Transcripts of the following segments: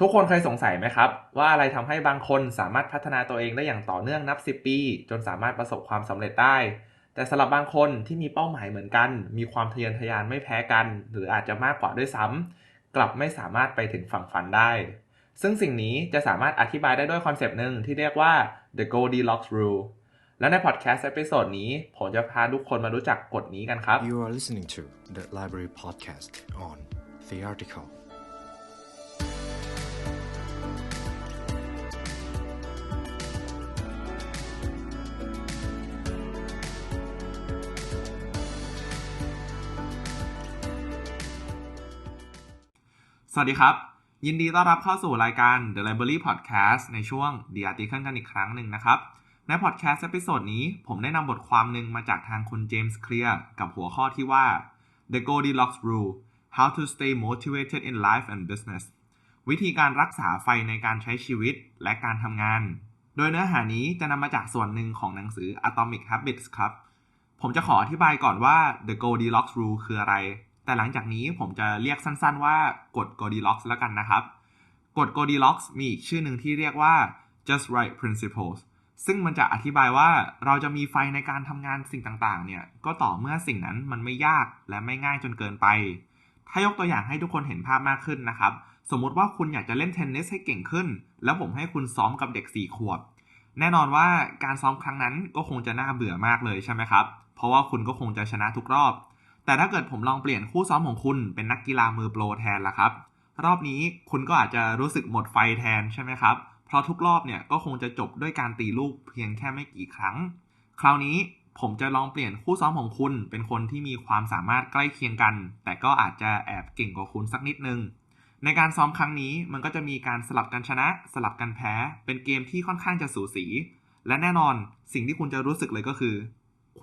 ทุกคนเคยสงสัยไหมครับ ว่าอะไรทำให้บางคนสามารถพัฒนาตัวเองได้อย่างต่อเนื่องนับ 10 ปี จนสามารถประสบความสำเร็จได้ แต่สำหรับบางคนที่มีเป้าหมายเหมือนกัน มีความทะเยอทะยานไม่แพ้กัน หรืออาจจะมากกว่าด้วยซ้ำกลับไม่สามารถไปถึงฝั่งฝันได้ ซึ่งสิ่งนี้จะสามารถอธิบายได้ด้วยคอนเซปต์หนึ่งที่เรียกว่า the Goldilocks rule และในพอดแคสต์เอพิโซดนี้ ผมจะพาทุกคนมารู้จักกฎนี้กันครับ You are listening to the Library Podcast on The สวัสดีครับ ยินดีต้อนรับเข้าสู่รายการ The Library Podcast ในช่วง The Article กันอีกครั้งหนึ่งนะครับ ในพอดแคสต์เอพิโซดนี้ ผมได้นำบทความหนึ่งมาจากทางคุณเจมส์เคลียร์กับหัวข้อที่ว่า The Goldilocks Rule How to Stay Motivated in Life and Business วิธีการรักษาไฟในการใช้ชีวิตและการทำงาน โดยเนื้อหานี้จะนำมาจากส่วนหนึ่งของหนังสือ Atomic Habits ครับ ผมจะขออธิบายก่อนว่า the Goldilocks rule คืออะไร แต่หลังจากนี้ผมจะเรียกสั้นๆว่ากฎ Goldilocks แล้วกันนะครับ กฎ Goldilocks มีอีกชื่อหนึ่งที่เรียกว่า just right principles ซึ่งมันจะอธิบายว่าเราจะมีไฟในการทำงานสิ่งต่างๆ เนี่ย ก็ต่อเมื่อสิ่งนั้นมันไม่ยากและไม่ง่ายจนเกินไป ถ้ายกตัวอย่างให้ทุกคนเห็นภาพมากขึ้นนะครับ สมมติว่าคุณอยากจะเล่นเทนนิสให้เก่งขึ้น แล้วผมให้คุณซ้อมกับเด็ก 4 ขวบ แน่นอนว่าการซ้อมครั้งนั้นก็คงจะน่าเบื่อมากเลยใช่ไหมครับ เพราะว่าคุณก็คงจะชนะทุกรอบ แต่ถ้าเกิดผมลองเปลี่ยนคู่ซ้อมของคุณเป็นนักกีฬามือโปรแทนล่ะครับ รอบนี้คุณก็อาจจะรู้สึกหมดไฟแทนใช่ไหมครับ เพราะทุกรอบเนี่ยก็คงจะจบด้วยการตีลูกเพียงแค่ไม่กี่ครั้ง คราวนี้ผมจะลองเปลี่ยนคู่ซ้อมของคุณ เป็นคนที่มีความสามารถใกล้เคียงกัน แต่ก็อาจจะแอบเก่งกว่าคุณสักนิดนึง ในการซ้อมครั้งนี้มันก็จะมีการสลับกันชนะ สลับกันแพ้ เป็นเกมที่ค่อนข้างจะสูสี และแน่นอนสิ่งที่คุณจะรู้สึกเลยก็คือ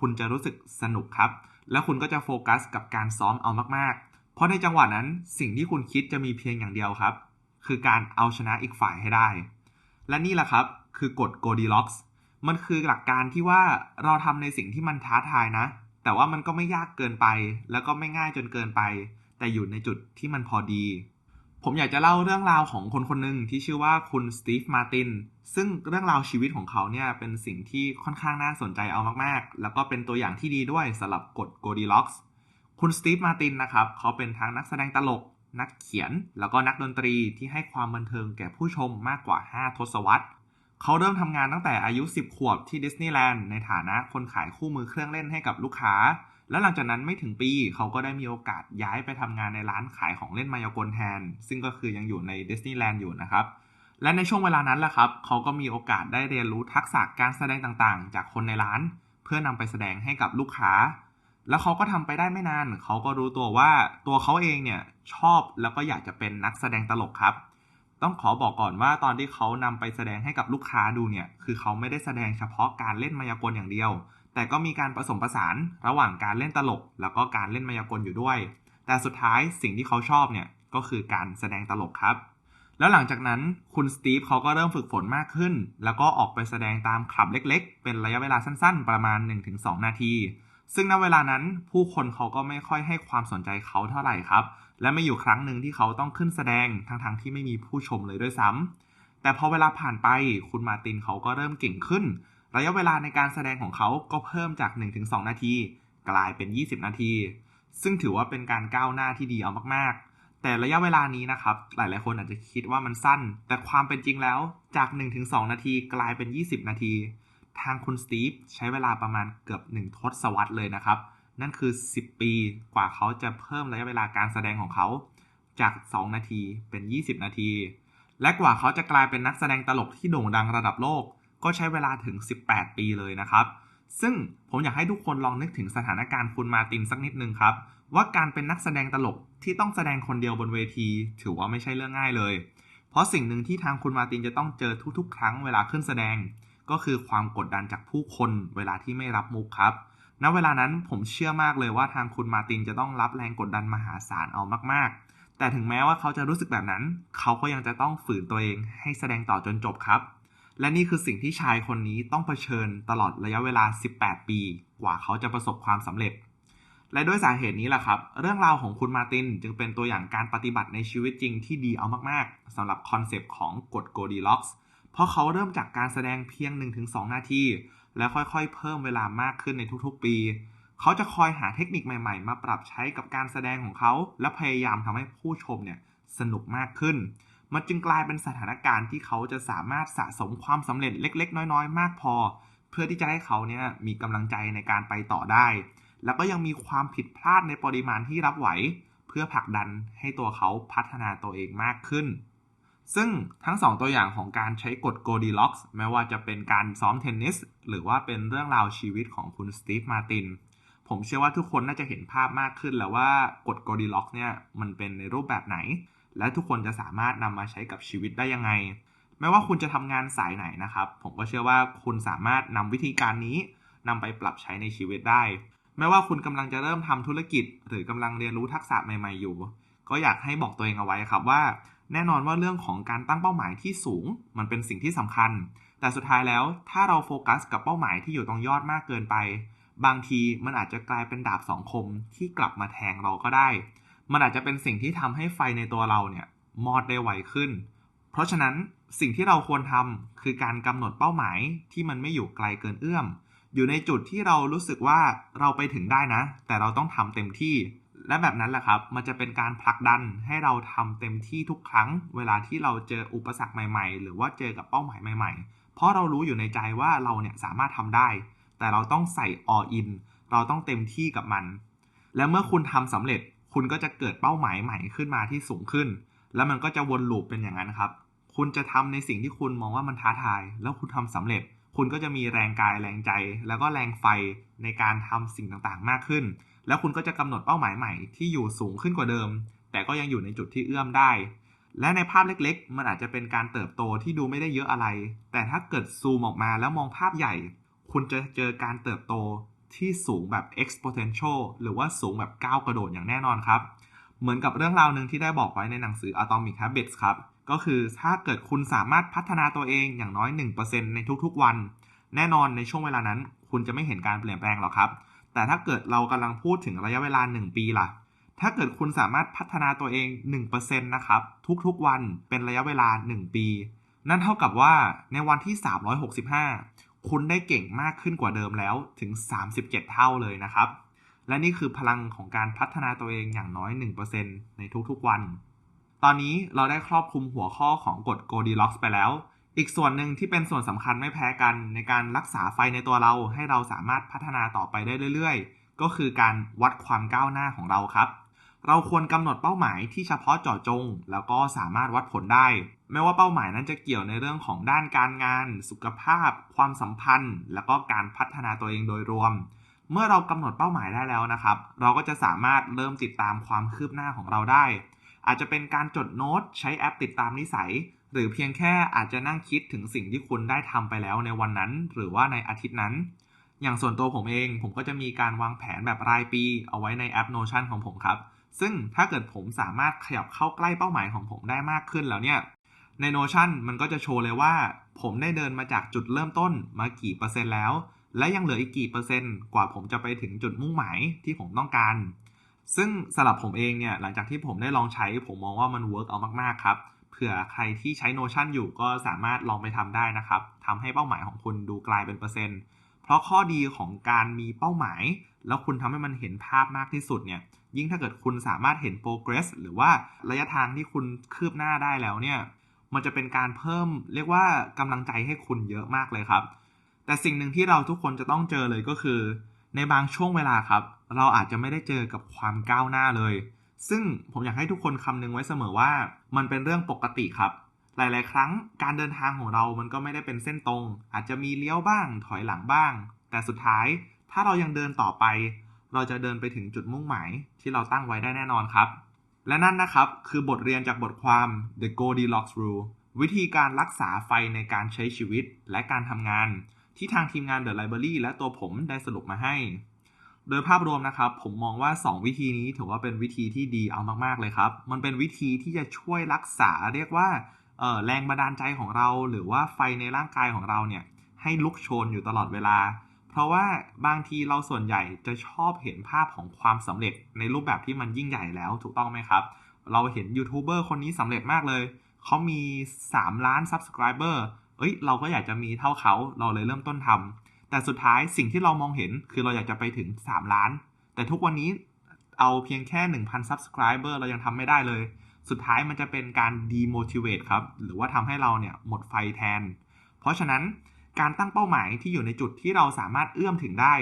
คุณจะรู้สึกสนุกครับ และคุณก็จะโฟกัสกับการซ้อมเอามากๆ เพราะในจังหวะนั้นสิ่งที่คุณคิดจะมีเพียงอย่างเดียวครับ คือการเอาชนะอีกฝ่ายให้ได้ และนี่แหละครับคือกฎ Goldilocks มันคือหลักการที่ว่าเราทำในสิ่งที่มันท้าทายนะ แต่ว่ามันก็ไม่ยากเกินไป แล้วก็ไม่ง่ายจนเกินไป แต่อยู่ในจุดที่มันพอดี ผมอยากจะเล่าเรื่องราวของคนคนหนึ่งที่ชื่อว่าคุณสตีฟมาร์ตินซึ่งเรื่องราวชีวิตของเขาเนี่ยเป็นสิ่งที่ค่อนข้างน่าสนใจเอามากๆ แล้วก็เป็นตัวอย่างที่ดีด้วยสำหรับกฎ Goldilocks คุณสตีฟมาร์ตินนะครับ เขาเป็นทั้งนักแสดงตลก นักเขียน แล้วก็นักดนตรีที่ให้ความบันเทิงแก่ผู้ชมมากกว่า 5 ทศวรรษ เขาเริ่มทำงานตั้งแต่อายุ 10 ขวบที่ดิสนีย์แลนด์ในฐานะคนขายคู่มือเครื่องเล่นให้กับลูกค้า แล้วหลังจากนั้นไม่ถึงปีเขาก็ได้มีโอกาสย้ายไปทำงานในร้านขายของเล่นมายากลแทน ซึ่งก็คือยังอยู่ในดิสนีย์แลนด์อยู่นะครับ และในช่วงเวลานั้นแหละครับ เขาก็มีโอกาสได้เรียนรู้ทักษะการแสดงต่างๆ จากคนในร้าน เพื่อนำไปแสดงให้กับลูกค้า แล้วเขาก็ทำไปได้ไม่นาน เขาก็รู้ตัวว่าตัวเขาเองเนี่ยชอบแล้วก็อยากจะเป็นนักแสดงตลกครับ ต้องขอบอกก่อนว่าตอนที่เขานำไปแสดงให้กับลูกค้าดูเนี่ย คือเขาไม่ได้แสดงเฉพาะการเล่นมายากลอย่างเดียว แต่ก็มีการผสมผสานระหว่างการเล่นตลก แล้วก็การเล่นมายากลอยู่ด้วย แต่สุดท้ายสิ่งที่เขาชอบเนี่ยก็คือการแสดงตลกครับ แล้วหลังจากนั้นคุณสตีฟเขาก็เริ่มฝึกฝนมากขึ้น แล้วก็ออกไปแสดงตามคลับเล็ก ๆ เป็นระยะเวลาสั้น ๆ ประมาณ 1-2 นาที ซึ่งณเวลานั้นผู้คนเขาก็ไม่ค่อยให้ความสนใจเขาเท่าไหร่ครับ และไม่อยู่ครั้งหนึ่งที่เขาต้องขึ้นแสดงทั้งๆที่ไม่มีผู้ชมเลยด้วยซ้ำแต่พอเวลาผ่านไปคุณมาตินเขาก็เริ่มเก่งขึ้น ระยะเวลาในการแสดงของเขาก็เพิ่มจาก 1-2 นาที กลายเป็น 20 นาที ซึ่งถือว่าเป็นการก้าวหน้าที่ดีเอามากๆ แต่ระยะเวลานี้นะครับ หลายๆ คนอาจจะคิดว่ามันสั้น แต่ความเป็นจริงแล้วจาก 1-2 นาทีกลายเป็น 20 นาที ทางคุณสตีฟใช้เวลาประมาณเกือบ 1 ทศวรรษเลยนะครับ นั่นคือ 10 ปีกว่าเขาจะเพิ่มระยะเวลาการแสดงของเขาจาก 2 นาทีเป็น 20 นาที และกว่าเขาจะกลายเป็นนักแสดงตลกที่โด่งดังระดับโลก ก็ใช้เวลาถึง 18 ปีเลยนะครับ ซึ่งผมอยากให้ทุกคนลองนึกถึงสถานการณ์คุณมาตินสักนิดนึงครับ ว่าการเป็นนักแสดงตลกที่ต้องแสดงคนเดียวบนเวที ถือว่าไม่ใช่เรื่องง่ายเลย เพราะสิ่งหนึ่งที่ทางคุณมาตินจะต้องเจอทุกๆ ครั้งเวลาขึ้นแสดง ก็คือความกดดันจากผู้คนเวลาที่ไม่รับมุกครับ ณเวลานั้นผมเชื่อมากเลยว่าทางคุณมาตินจะต้องรับแรงกดดันมหาศาลเอามาก ๆ แต่ถึงแม้ว่าเขาจะรู้สึกแบบนั้น เขาก็ยังจะต้องฝืนตัวเองให้แสดงต่อจนจบครับ และนี่คือสิ่งที่ชายคนนี้ต้องเผชิญตลอดระยะเวลา 18 ปี กว่าเขาจะประสบความสำเร็จ และด้วยสาเหตุนี้แหละครับ เรื่องราวของคุณมาตินจึงเป็นตัวอย่างการปฏิบัติในชีวิตจริงที่ดีเอามาก ๆสำหรับคอนเซปต์ของกฎโกดีล็อกส์ เพราะเขาเริ่มจากการแสดงเพียง 1-2 นาที และค่อยๆ เพิ่มเวลามากขึ้นในทุกๆ ปี เขาจะคอยหาเทคนิคใหม่ๆ มาปรับใช้กับการแสดงของเขา และพยายามทำให้ผู้ชมเนี่ยสนุกมากขึ้น มันจึงกลายเป็นสถานการณ์ที่เขาจะสามารถสะสมความสำเร็จเล็ก ๆ น้อยๆ มากพอ เพื่อที่จะให้เขาเนี่ยมีกำลังใจในการไปต่อได้ แล้วก็ยังมีความผิดพลาดในปริมาณที่รับไหว เพื่อผลักดันให้ตัวเขาพัฒนาตัวเองมากขึ้น ซึ่งทั้งสองตัวอย่างของการใช้กฎ Goldilocks แม้ว่าจะเป็นการซ้อมเทนนิส หรือว่าเป็นเรื่องราวชีวิตของคุณสตีฟมาตินผมเชื่อว่าทุกคนน่าจะเห็นภาพมากขึ้นแล้วว่ากฎ Goldilocks เนี่ยมันเป็นในรูปแบบไหน และทุกคนจะสามารถนำมาใช้กับชีวิตได้ยังไง ไม่ว่าคุณจะทำงานสายไหนนะครับ ผมก็เชื่อว่าคุณสามารถนำวิธีการนี้นำไปปรับใช้ในชีวิตได้ ไม่ว่าคุณกำลังจะเริ่มทำธุรกิจ หรือกำลังเรียนรู้ทักษะใหม่ ๆอยู่ ก็อยากให้บอกตัวเองเอาไว้ครับว่า แน่นอนว่าเรื่องของการตั้งเป้าหมายที่สูง มันเป็นสิ่งที่สำคัญ แต่สุดท้ายแล้วถ้าเราโฟกัสกับเป้าหมายที่อยู่ตรงยอดมากเกินไป บางทีมันอาจจะกลายเป็นดาบสองคมที่กลับมาแทงเราก็ได้ มันอาจจะเป็นสิ่งที่ทำให้ไฟในตัวเราเนี่ยมอดได้ไวขึ้น เพราะฉะนั้นสิ่งที่เราควรทำคือการกำหนดเป้าหมายที่มันไม่อยู่ไกลเกินเอื้อม อยู่ในจุดที่เรารู้สึกว่าเราไปถึงได้นะ แต่เราต้องทำเต็มที่ และแบบนั้นแหละครับ มันจะเป็นการผลักดันให้เราทำเต็มที่ทุกครั้ง เวลาที่เราเจออุปสรรคใหม่ ๆ หรือว่าเจอกับเป้าหมายใหม่ ๆ เพราะเรารู้อยู่ในใจว่าเราเนี่ยสามารถทำได้ แต่เราต้องใส่ all in เราต้องเต็มที่กับมัน และเมื่อคุณทำสำเร็จ คุณก็จะเกิดเป้าหมายใหม่ขึ้นมาที่สูงขึ้น แล้วมันก็จะวนลูปเป็นอย่างนั้นครับ คุณจะทำในสิ่งที่คุณมองว่ามันท้าทาย แล้วคุณทำสำเร็จ คุณก็จะมีแรงกายแรงใจ แล้วก็แรงไฟในการทำสิ่งต่างๆ มากขึ้น แล้วคุณก็จะกำหนดเป้าหมายใหม่ที่อยู่สูงขึ้นกว่าเดิม แต่ก็ยังอยู่ในจุดที่เอื้อมได้ และในภาพเล็กๆ มันอาจจะเป็นการเติบโตที่ดูไม่ได้เยอะอะไร แต่ถ้าเกิดซูมออกมาแล้วมองภาพใหญ่ คุณจะเจอการเติบโตที่สูงแบบ exponential หรือว่าสูงแบบก้าวกระโดดอย่างแน่นอนครับ เหมือนกับเรื่องราวหนึ่งที่ได้บอกไว้ในหนังสือ Atomic Habits ครับ ก็คือถ้าเกิดคุณสามารถพัฒนาตัวเองอย่างน้อย 1%ในทุกๆวัน แน่นอนในช่วงเวลานั้น คุณจะไม่เห็นการเปลี่ยนแปลงหรอกครับ แต่ถ้าเกิดเรากำลังพูดถึงระยะเวลา 1 ปีล่ะ ถ้าเกิดคุณสามารถพัฒนาตัวเอง 1%นะครับ ทุกๆวันเป็นระยะเวลา 1 ปี นั่นเท่ากับว่าในวันที่ 365 คุณได้เก่งมากขึ้นกว่าเดิมแล้วถึง 37 เท่าเลยนะครับ และนี่คือพลังของการพัฒนาตัวเองอย่างน้อย 1%ในทุกๆวัน ตอนนี้เราได้ครอบคลุมหัวข้อของกฎ Goldilocks ไปแล้ว อีกส่วนหนึ่งที่เป็นส่วนสำคัญไม่แพ้กันในการรักษาไฟในตัวเราให้เราสามารถพัฒนาต่อไปได้เรื่อย ๆ ก็คือการวัดความก้าวหน้าของเราครับ เราควรกำหนดเป้าหมายที่เฉพาะเจาะจง แล้วก็สามารถวัดผลได้ ไม่ว่าเป้าหมายนั้นจะเกี่ยวในเรื่องของด้านการงาน สุขภาพ ความสัมพันธ์ แล้วก็การพัฒนาตัวเองโดยรวม เมื่อเรากำหนดเป้าหมายได้แล้วนะครับ เราก็จะสามารถเริ่มติดตามความคืบหน้าของเราได้ อาจจะเป็นการจดโน้ตใช้แอปติดตามนิสัย หรือเพียงแค่อาจจะนั่งคิดถึงสิ่งที่คุณได้ทำไปแล้วในวันนั้น หรือว่าในอาทิตย์นั้น อย่างส่วนตัวผมเองผมก็จะมีการวางแผนแบบรายปี เอาไว้ในแอป Notion ของผมครับ ซึ่งถ้าเกิดผมสามารถขยับเข้าใกล้เป้าหมายของผมได้มากขึ้นแล้วเนี่ยใน Notion มันก็จะโชว์เลยว่า ผมได้เดินมาจากจุดเริ่มต้นมากี่เปอร์เซ็นต์แล้ว และยังเหลืออีกกี่เปอร์เซ็นต์กว่าผมจะไปถึงจุดมุ่งหมายที่ผมต้องการ ซึ่งสำหรับผมเองเนี่ยหลังจากที่ผมได้ลองใช้ผมมองว่ามันเวิร์กเอามากๆครับ เผื่อใครที่ใช้ Notion อยู่ก็สามารถลองไปทำได้นะครับทำให้เป้าหมายของคุณดูกลายเป็นเปอร์เซ็นต์ เพราะข้อดีของการมีเป้าหมาย แล้วคุณทำให้มันเห็นภาพมากที่สุดเนี่ย ยิ่งถ้าเกิดคุณสามารถเห็น progress หรือว่าระยะทางที่คุณคืบหน้าได้แล้วเนี่ย มันจะเป็นการเพิ่มเรียกว่ากำลังใจให้คุณเยอะมากเลยครับ แต่สิ่งหนึ่งที่เราทุกคนจะต้องเจอเลยก็คือ ในบางช่วงเวลาครับ เราอาจจะไม่ได้เจอกับความก้าวหน้าเลย ซึ่งผมอยากให้ทุกคนคำนึงไว้เสมอว่า มันเป็นเรื่องปกติครับ หลาย ๆ ครั้งการเดินทางของเรามันก็ไม่ได้เป็นเส้นตรง อาจจะมีเลี้ยวบ้าง ถอยหลังบ้าง แต่สุดท้ายถ้าเรายังเดินต่อไป เราจะเดินไปถึงจุดมุ่งหมายที่เราตั้งไว้ได้แน่นอนครับ และนั่นนะครับ คือบทเรียนจากบทความ The Goldilocks Rule วิธีการรักษาไฟในการใช้ชีวิตและการทำงาน ที่ทางทีมงาน The Library และตัวผมได้สรุปมาให้ โดยภาพรวมนะครับ ผมมองว่า 2 วิธีนี้ถือว่าเป็นวิธีที่ดีเอามากๆเลยครับ มันเป็นวิธีที่จะช่วยรักษาเรียกว่าแรงบันดาลใจของเรา หรือว่าไฟในร่างกายของเราเนี่ยให้ลุกโชนอยู่ตลอดเวลา เพราะว่าบางทีเราส่วนใหญ่จะชอบเห็นภาพของความสำเร็จในรูปแบบที่มันยิ่งใหญ่แล้วถูกต้องไหมครับ เราเห็นยูทูบเบอร์คนนี้สำเร็จมากเลย เขามี 3 ล้าน Subscriber เอ้ย เราก็อยากจะมีเท่าเขา เราเลยเริ่มต้นทำ แต่สุดท้ายสิ่งที่เรามองเห็นคือเราอยากจะไปถึง 3 ล้าน แต่ทุกวันนี้เอาเพียงแค่ 1,000 Subscriber เรายังทำไม่ได้เลย สุดท้ายมันจะเป็นการ demotivate ครับ หรือว่าทำให้เราเนี่ยหมดไฟแทน เพราะฉะนั้นการตั้งเป้าหมายที่อยู่ในจุดที่เราสามารถเอื้อมถึงได้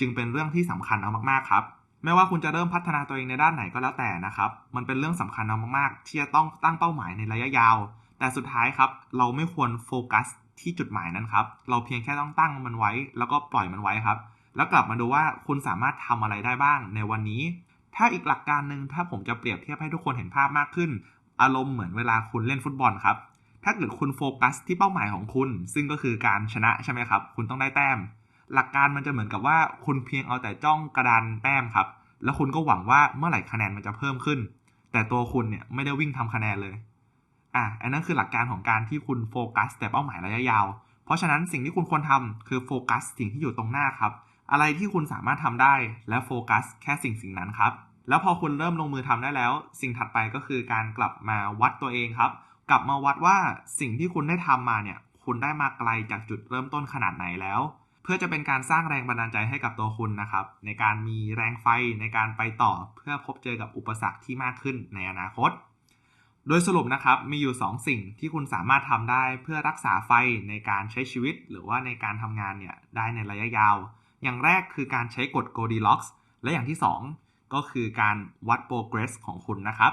จึงเป็นเรื่องที่สำคัญเอามากๆครับ ไม่ว่าคุณจะเริ่มพัฒนาตัวเองในด้านไหนก็แล้วแต่นะครับ มันเป็นเรื่องสำคัญเอามากๆที่จะต้องตั้งเป้าหมายในระยะยาว แต่สุดท้ายครับ เราไม่ควรโฟกัส ที่จุดหมายนั้นครับ เราเพียงแค่ต้องตั้งมันไว้ แล้วก็ปล่อยมันไว้ครับ แล้วกลับมาดูว่าคุณสามารถทำอะไรได้บ้างในวันนี้ ถ้าอีกหลักการหนึ่งถ้าผมจะเปรียบเทียบให้ทุกคนเห็นภาพมากขึ้น อารมณ์เหมือนเวลาคุณเล่นฟุตบอลครับ ถ้าเกิดคุณโฟกัสที่เป้าหมายของคุณ ซึ่งก็คือการชนะใช่ไหมครับ คุณต้องได้แต้ม หลักการมันจะเหมือนกับว่าคุณเพียงเอาแต่จ้องกระดานแต้มครับ แล้วคุณก็หวังว่าเมื่อไหร่คะแนนมันจะเพิ่มขึ้น แต่ตัวคุณเนี่ยไม่ได้วิ่งทำคะแนนเลย อะอันนั้นคือหลักการของการที่คุณโฟกัส แต่เป้าหมายระยะยาว เพราะฉะนั้นสิ่งที่คุณควรทำคือโฟกัสสิ่งที่อยู่ตรงหน้าครับ อะไรที่คุณสามารถทำได้และโฟกัสแค่สิ่งสิ่งนั้นครับ แล้วพอคุณเริ่มลงมือทำได้แล้ว สิ่งถัดไปก็คือการกลับมาวัดตัวเองครับ กลับมาวัดว่าสิ่งที่คุณได้ทำมาเนี่ย คุณได้มาไกลจากจุดเริ่มต้นขนาดไหนแล้ว เพื่อจะเป็นการสร้างแรงบันดาลใจให้กับตัวคุณนะครับ ในการมีแรงไฟในการไปต่อเพื่อพบเจอกับอุปสรรคที่มากขึ้นในอนาคต โดยสรุปนะครับมีอยู่ 2 สิ่งที่คุณสามารถทำได้เพื่อรักษาไฟในการใช้ชีวิต หรือว่าในการทำงานเนี่ยได้ในระยะยาว อย่างแรกคือการใช้กฎ Goldilocks และอย่างที่ 2 ก็คือการวัด progress ของคุณนะครับ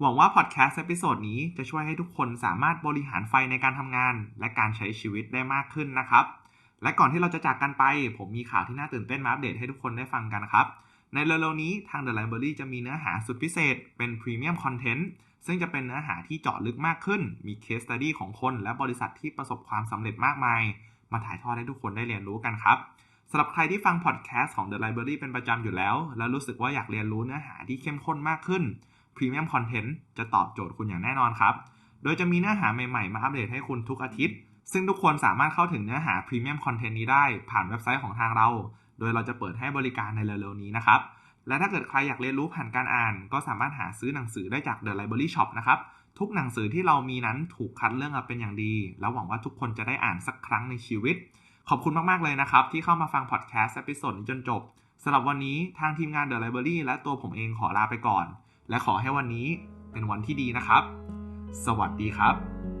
หวังว่าพอดแคสต์เอพิโซดนี้จะช่วยให้ทุกคนสามารถบริหารไฟในการทำงาน และการใช้ชีวิตได้มากขึ้นนะครับ และก่อนที่เราจะจากกันไป ผมมีข่าวที่น่าตื่นเต้นมาอัปเดตให้ทุกคนได้ฟังกันนะครับ ในเร็วๆนี้ทาง The Library จะมีเนื้อหาสุดพิเศษเป็นพรี ซึ่งจะเป็นเนื้อหาที่เจาะลึกมากขึ้น มีเคสตัดดี้ของคน และบริษัทที่ประสบความสำเร็จมากมาย มาถ่ายทอดให้ทุกคนได้เรียนรู้กันครับสำหรับใครที่ฟังพอดแคสต์ของ The Library เป็นประจำอยู่แล้ว และรู้สึกว่าอยากเรียนรู้เนื้อหาที่เข้มข้นมากขึ้นพรีเมียมคอนเทนต์จะตอบโจทย์คุณอย่างแน่นอนครับ โดยจะมีเนื้อหาใหม่ๆ มาอัปเดตให้คุณทุกอาทิตย์ ซึ่งทุกคนสามารถเข้าถึงเนื้อหาพรีเมียมคอนเทนต์นี้ได้ผ่านเว็บไซต์ของทางเรา โดยเราจะเปิดให้บริการในเร็วๆนี้นะครับ และถ้าเกิดใครอยากเรียนรู้ผ่านการอ่าน ก็สามารถหาซื้อหนังสือได้จาก The Library Shop นะครับ ทุกหนังสือที่เรามีนั้นถูกคัดเลือกมาเป็นอย่างดี แล้วหวังว่าทุกคนจะได้อ่านสักครั้งในชีวิต ขอบคุณมาก ๆ เลยนะครับ ที่เข้ามาฟังพอดแคสต์เอพิโซดนี้จนจบสำหรับวันนี้ทางทีมงาน The Library และตัวผมเองขอลาไปก่อน และขอให้วันนี้เป็นวันที่ดีนะครับ สวัสดีครับ